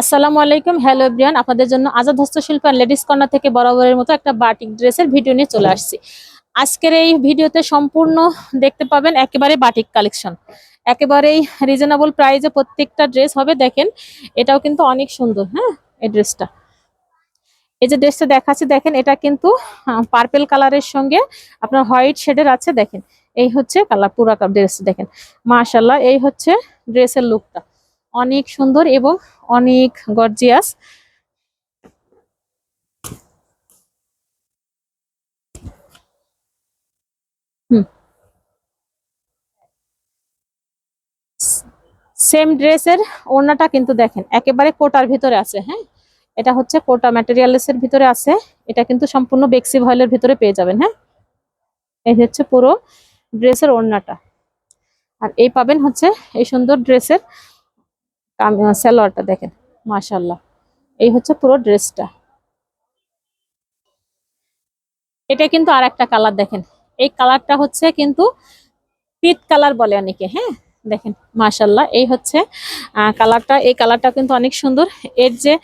আসসালামু আলাইকুম। Hello everyone আপনাদের জন্য আজাদ হস্তশিল্প লেডিস কর্নার থেকে বরাবরের মতো একটা বাটিক ড্রেসের ভিডিও নিয়ে চলে আসছি। আজকের এই ভিডিওতে সম্পূর্ণ দেখতে পাবেন একেবারে বাটিক কালেকশন একেবারেই রিজনেবল প্রাইসে প্রত্যেকটা ড্রেস হবে। দেখেন, এটাও কিন্তু অনেক সুন্দর হ্যাঁ এই ড্রেসটা এই যে ড্রেসটা দেখাচ্ছি, দেখেন, এটা কিন্তু পার্পেল কালারের সঙ্গে আপনার হোয়াইট শেডের আছে। দেখেন, এই হচ্ছে কালার পুরা ড্রেস দেখেন। মাশাল্লাহ এই হচ্ছে ড্রেসের লুকটা অনেক সুন্দর এবং অনেক গর্জিয়াস। সেম ড্রেসের ওড়নাটা কিন্তু দেখেন, একেবারে কোটার ভিতরে আছে হ্যাঁ? এটা হচ্ছে কোটা ম্যাটেরিয়ালসের ভিতরে আছে, এটা কিন্তু সম্পূর্ণ বেক্সি ভয়েলের ভিতরে পেয়ে যাবেন হ্যাঁ? এই হচ্ছে পুরো ড্রেসের ওড়নাটা। আর এই পাবেন হচ্ছে এই সুন্দর ড্রেসের সালোয়ারটা দেখেন মাশাল্লাহ এই হচ্ছে পুরো ড্রেসটা। এটা কিন্তু আর একটা কালার দেখেন। এই কালারটা হচ্ছে কিন্তু পিট কালার বলে অনেকে হ্যাঁ? দেখেন মাশাল্লাহ এই হচ্ছে কালারটা, এই কালারটা কিন্তু অনেক সুন্দর। এর যে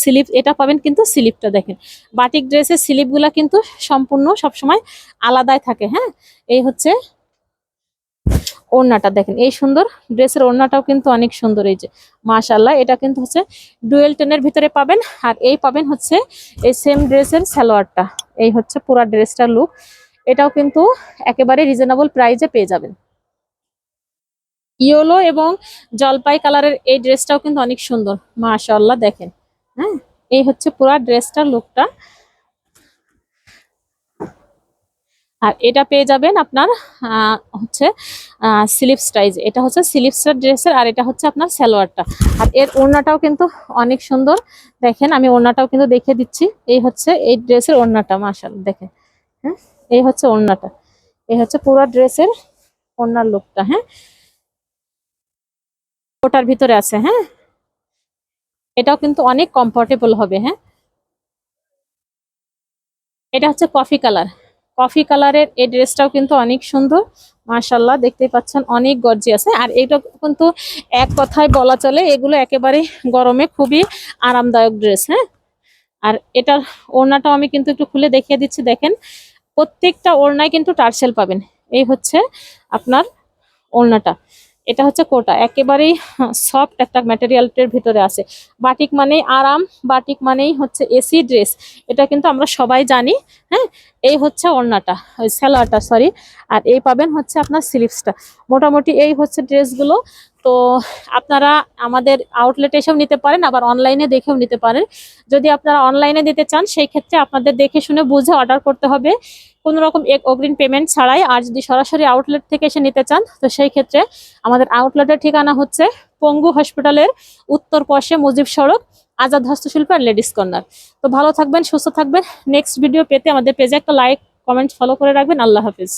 স্লিপ, এটা পাবেন কিন্তু স্লিপটা দেখেন। বাটিক ড্রেসের স্লিপগুলা কিন্তু সম্পূর্ণ সবসময় আলাদাই থাকে হ্যাঁ? এই হচ্ছে ওড়নাটা দেখেন, এই সুন্দর ড্রেসের ওড়নাটাও কিন্তু অনেক সুন্দর, এই যে মাশাল্লাহ এটা কিন্তু হচ্ছে ডুয়েল টেনের ভিতরে পাবেন, আর এই পাবেন হচ্ছে এই সেম ড্রেসের সালোয়ারটা। এই হচ্ছে পুরা ড্রেসটার লুক এটাও কিন্তু একেবারে রিজনেবল প্রাইজে পেয়ে যাবেন। ইয়েলো এবং জলপাই কালারের এই ড্রেসটাও কিন্তু অনেক সুন্দর মাশাল্লাহ দেখেন। হ্যাঁ এই হচ্ছে পুরা ড্রেসটার লুকটা আর এটা পেয়ে যাবেন আপনার হচ্ছে স্লিপ স্টাইজ এটা হচ্ছে স্লিপসের ড্রেসের আর এটা হচ্ছে আপনার সালোয়ারটা। আর এর ওড়নাটাও কিন্তু অনেক সুন্দর। দেখেন, আমি ওড়নাটাও কিন্তু দেখে দিচ্ছি। এই হচ্ছে, এই ড্রেসের ওড়নাটা মাসাল দেখেন হ্যাঁ? এই হচ্ছে ওড়নাটা। এই হচ্ছে পুরো ড্রেসের ওড়নার লুকটা হ্যাঁ? ওটার ভিতরে আছে হ্যাঁ? এটাও কিন্তু অনেক কমফোর্টেবল হবে হ্যাঁ? এটা হচ্ছে কফি কালার কফি কালারের এই ড্রেসটাও কিন্তু অনেক সুন্দর। মার্শাল্লাহ দেখতে পাচ্ছেন অনেক গর্জি আছে আর এটা কিন্তু এক কথায় বলা চলে, এগুলো একেবারে গরমে খুবই আরামদায়ক ড্রেস হ্যাঁ। আর এটার ওড়নাটাও আমি কিন্তু একটু খুলে দেখিয়ে দিচ্ছি, দেখেন। প্রত্যেকটা ওড়নায় কিন্তু টার্সেল পাবেন। এই হচ্ছে আপনার ওড়নাটা। এটা হচ্ছে কোটা, একেবারেই সফট একটা ম্যাটেরিয়ালটির ভিতরে আছে। বাটিক মানেই আরাম বাটিক মানেই হচ্ছে এসি ড্রেস এটা কিন্তু আমরা সবাই জানি হ্যাঁ? এই হচ্ছে ওড়নাটা, ওই স্যালোয়ারটা সরি আর এই পাবেন হচ্ছে আপনার স্লিপসটা মোটামুটি এই হচ্ছে ড্রেসগুলো তো আপনারা আমাদের আউটলেটে এসেও নিতে পারেন, আবার অনলাইনে দেখেও নিতে পারেন। যদি আপনারা অনলাইনে দিতে চান, সেই ক্ষেত্রে আপনাদের দেখে শুনে বুঝে অর্ডার করতে হবে। কোনো রকম এক অগ্রিম পেমেন্ট ছাড়াই আর যদি সরাসরি আউটলেট থেকে এসে নিতে চান, তো সেই ক্ষেত্রে আমাদের আউটলেটের ঠিকানা হচ্ছে পঙ্গু হসপিটালের উত্তর পাশে মুজিব সড়ক, আজাদ হস্তশিল্প আর লেডিস কর্নার তো ভালো থাকবেন, সুস্থ থাকবেন। নেক্সট ভিডিও পেতে আমাদের পেজে একটা লাইক কমেন্ট ফলো করে রাখবেন। আল্লাহ হাফিজ।